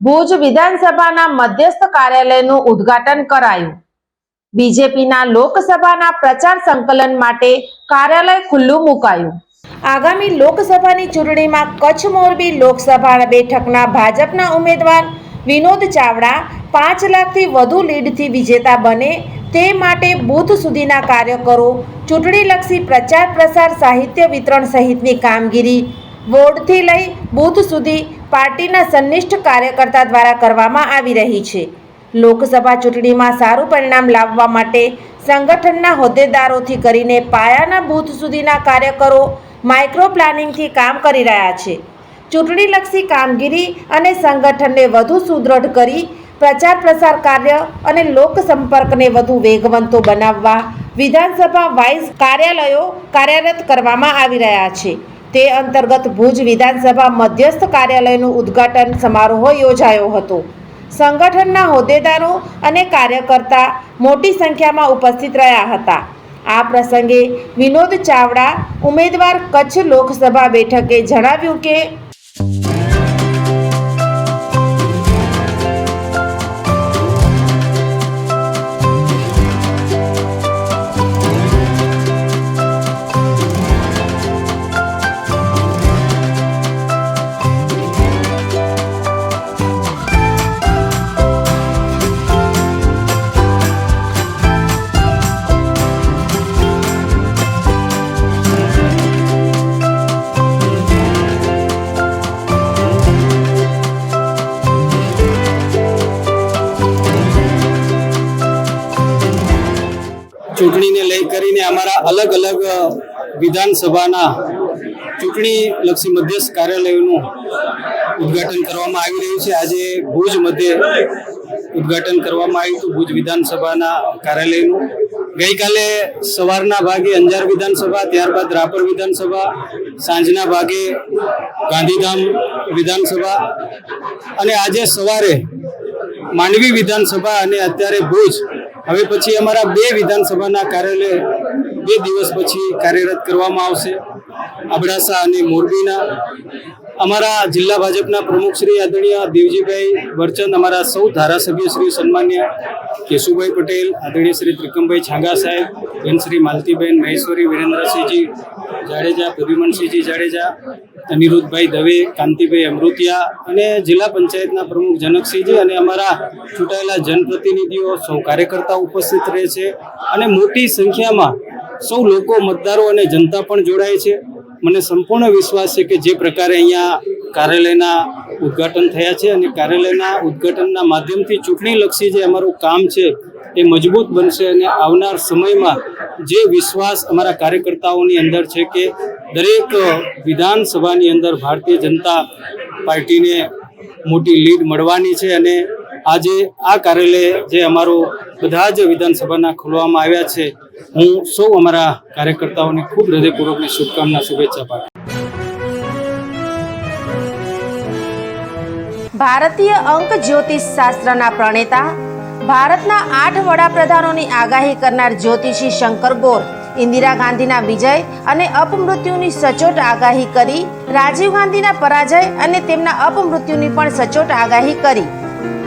Bhuj વિધાનસભાના મધ્યસ્થ કાર્યાલયનું ઉદ્ઘાટન કરાયું. બીજેપીના લોકસભાના પ્રચાર સંકલન માટે કાર્યાલય ખુલ્લું મુકાયું. આગામી લોકસભાની ચૂંટણીમાં કચ્છ મોરબી લોકસભા બેઠકના ભાજપના ઉમેદવાર વિનોદ ચાવડા પાંચ લાખથી વધુ લીડથી વિજેતા બને તે માટે બૂથ સુધીના કાર્યકરો ચૂંટણીલક્ષી પ્રચાર પ્રસાર સાહિત્ય વિતરણ સહિતની કામગીરી વોર્ડથી લઈ બૂથ સુધી પાર્ટીના સંનિષ્ઠ કાર્યકર્તા દ્વારા કરવામાં આવી રહી છે. લોકસભા ચૂંટણીમાં સારું પરિણામ લાવવા માટે સંગઠનના હોદ્દેદારોથી કરીને પાયાના બૂથ સુધીના કાર્યકરો માઇક્રો પ્લાનિંગથી કામ કરી રહ્યા છે. ચૂંટણીલક્ષી કામગીરી અને સંગઠનને વધુ સુદૃઢ કરી પ્રચાર પ્રસાર કાર્ય અને લોક સંપર્કને વધુ વેગવંતો બનાવવા વિધાનસભા વાઇઝ કાર્યાલયો કાર્યરત કરવામાં આવી રહ્યા છે. તે અંતર્ગત ભુજ વિધાનસભા મધ્યસ્થ કાર્યાલયનું ઉદ્ઘાટન સમારોહ યોજાયો હતો. સંગઠનના હોદ્દેદારો અને કાર્યકર્તા મોટી સંખ્યામાં ઉપસ્થિત રહ્યા હતા. આ પ્રસંગે વિનોદ ચાવડા, ઉમેદવાર કચ્છ લોકસભા બેઠકે જણાવ્યું કે ચૂંટણીને લઈ કરીને અમારા અલગ અલગ વિધાનસભાના ચૂંટણી લક્ષી મધ્યસ્થ કાર્યાલયનું ઉદ્ઘાટન કરવામાં આવી રહ્યું છે. આજે ભુજ મધ્યે ઉદ્ઘાટન કરવામાં આવ્યું હતું, ભુજ વિધાનસભાના કાર્યાલયનું. ગઈકાલે સવારના ભાગે અંજાર વિધાનસભા, ત્યારબાદ રાપર વિધાનસભા, સાંજના ભાગે ગાંધીધામ વિધાનસભા અને આજે સવારે માંડવી વિધાનસભા અને અત્યારે ભુજ હવે પછી અમારા બે વિધાનસભાના કાર્યાલય બે દિવસ પછી કાર્યરત કરવામાં આવશે. અબડાસા અને મોરબીના. અમારા જિલ્લા ભાજપના પ્રમુખ શ્રી આદરણીય દેવજીભાઈ વરચંદ, અમારા સૌ ધારાસભ્ય શ્રી સન્માન્ય કેશુભાઈ પટેલ, આદરણીય શ્રી ત્રિકમભાઈ છાંગા સાહેબ બેન શ્રી માલતીબેન મહેશ્વરી, વિરેન્દ્રસિંહજી જાડેજા, પ્રદ્યુમનસિંહજી જાડેજા, અનિરુદ્ધભાઈ દવે, કાંતિભાઈ અમૃતિયા અને જિલ્લા પંચાયતના પ્રમુખ જનકસિંહજી અને અમારા ચૂંટાયેલા જનપ્રતિનિધિઓ, સૌ કાર્યકર્તાઓ ઉપસ્થિત રહે છે અને મોટી સંખ્યામાં સૌ લોકો મતદારો અને જનતા પણ જોડાય છે. મને સંપૂર્ણ વિશ્વાસ છે કે જે પ્રકારે અહીંયા કાર્યાલયના ઉદ્ઘાટન થયા છે અને કાર્યાલયના ઉદ્ઘાટનના માધ્યમથી ચૂંટણીલક્ષી જે અમારું કામ છે એ મજબૂત બનશે અને આવનાર સમયમાં જે વિશ્વાસ અમારા કાર્યકર્તાઓની અંદર છે કે દરેક વિધાનસભાની અંદર ભારતીય જનતા પાર્ટીને મોટી લીડ મળવાની છે અને આજે આ કાર્યાલય જે અમારું બધા જ વિધાનસભાના ખોલવામાં આવ્યા છે, હું સૌ અમારા કાર્યકર્તાઓને ખૂબ હૃદયપૂર્વકની શુભકામના, શુભેચ્છા પાઠવું ભારતીય અંક જ્યોતિષ શાસ્ત્રના પ્રણેતા, ભારતના આઠ વડાપ્રધાનોની આગાહી કરનાર જ્યોતિષી શંકર ગોર, ઇન્દિરા ગાંધીના વિજય અને અપમૃત્યુની સચોટ આગાહી કરી, રાજીવ ગાંધીના પરાજય અને તેમના અપમૃત્યુની પણ સચોટ આગાહી કરી.